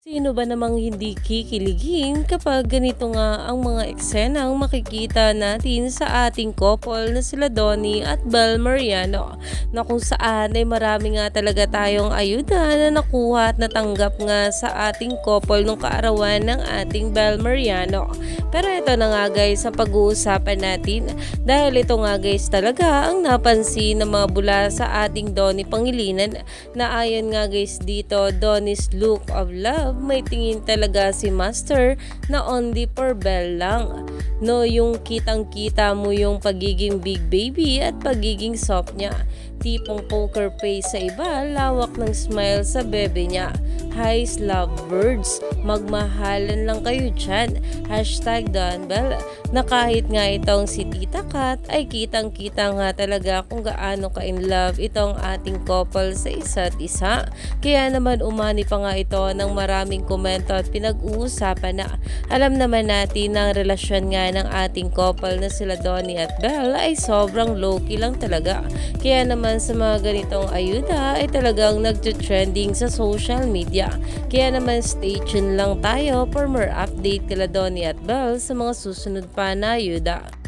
Sino ba namang hindi kikiligin kapag ganito nga ang mga eksenang makikita natin sa ating couple na sila Donnie at Bel Mariano na kung saan ay marami nga talaga tayong ayuda na nakuha at natanggap nga sa ating couple nung kaarawan ng ating Bel Mariano. Pero ito na nga guys sa pag-uusapan natin dahil ito nga guys talaga ang napansin ng mga bula sa ating Donnie Pangilinan na ayon nga guys dito Donnie's look of love may tingin talaga si Master na only for Belle lang. No, yung kitang-kita mo yung pagiging big baby at pagiging soft niya. Tipong poker face sa iba, lawak ng smile sa bebe niya. Highs love birds, magmahalan lang kayo dyan. Hashtag Don Bell. Na kahit nga itong si Tita Kat ay kitang-kita nga talaga kung gaano ka in love itong ating couple sa isa't isa. Kaya naman umani pa nga ito ng maraming komento at pinag-uusapan na alam naman natin na relasyon nga ng ating couple na sila Donnie at Belle ay sobrang low-key lang talaga. Kaya naman sa mga ganitong ayuda ay talagang nagtutrending sa social media. Kaya naman stay tuned lang tayo for more update kila Donnie at Belle sa mga susunod pa na ayuda.